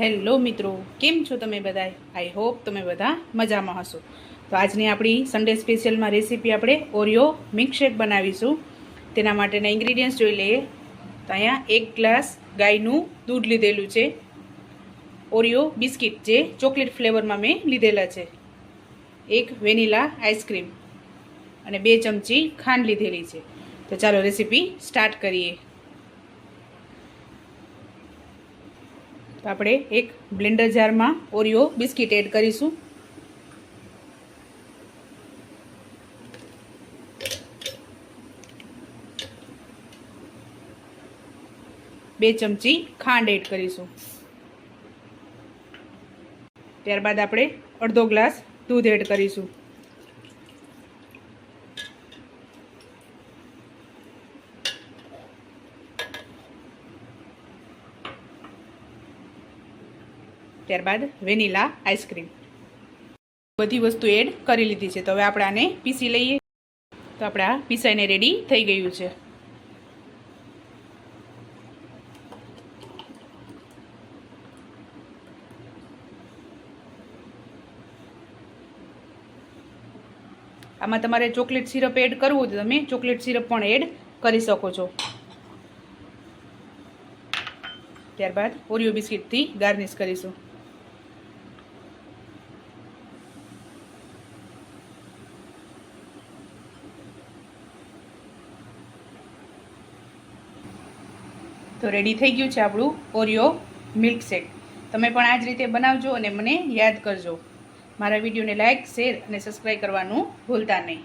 Hello મિત્રો, કેમ છો તમે બધા આઈ હોપ તમે બધા મજામાં હશો. તો આજની આપણી સન્ડે સ્પેશિયલમાં રેસીપી આપણે ઓરિયો મિલ્કશેક બનાવીશું. તેના માટેના ઇન્ગ્રીડિયન્ટ્સ જોઈ લઈએ. તો અહીંયા એક ગ્લાસ ગાયનું દૂધ લીધેલું છે. ઓરિયો બિસ્કિટ જે ચોકલેટ ફ્લેવરમાં મેં લીધેલા છે. એક વેનીલા આઈસ્ક્રીમ અને બે ચમચી ખાંડ લીધેલી છે. તો ચાલો રેસીપી સ્ટાર્ટ કરીએ. તો આપણે એક બ્લેન્ડર જારમાં ઓરિયો બિસ્કિટ એડ કરીશું. બે ચમચી ખાંડ એડ કરીશું. ત્યારબાદ આપણે અડધો ગ્લાસ દૂધ એડ કરીશું. ત્યારબાદ વેનીલા આઈસ્ક્રીમ બધી વસ્તુ એડ કરી લીધી છે. તો હવે આપણે આને પીસી લઈએ. તો આપણે પીસાઈને રેડી થઈ ગયું છે. આમાં તમારે ચોકલેટ સિરપ એડ કરવું તો તમે ચોકલેટ સિરપ પણ એડ કરી શકો છો. ત્યારબાદ ઓરિયો બિસ્કિટથી ગાર્નિશ કરીશું. તો રેડી થઈ ગયું છે આપણું ઓરિયો મિલ્કશેક તમે પણ આ જ રીતે બનાવજો અને મને યાદ કરજો. મારા વિડીયોને લાઇક શેર અને સબસ્ક્રાઈબ કરવાનું ભૂલતા નહીં.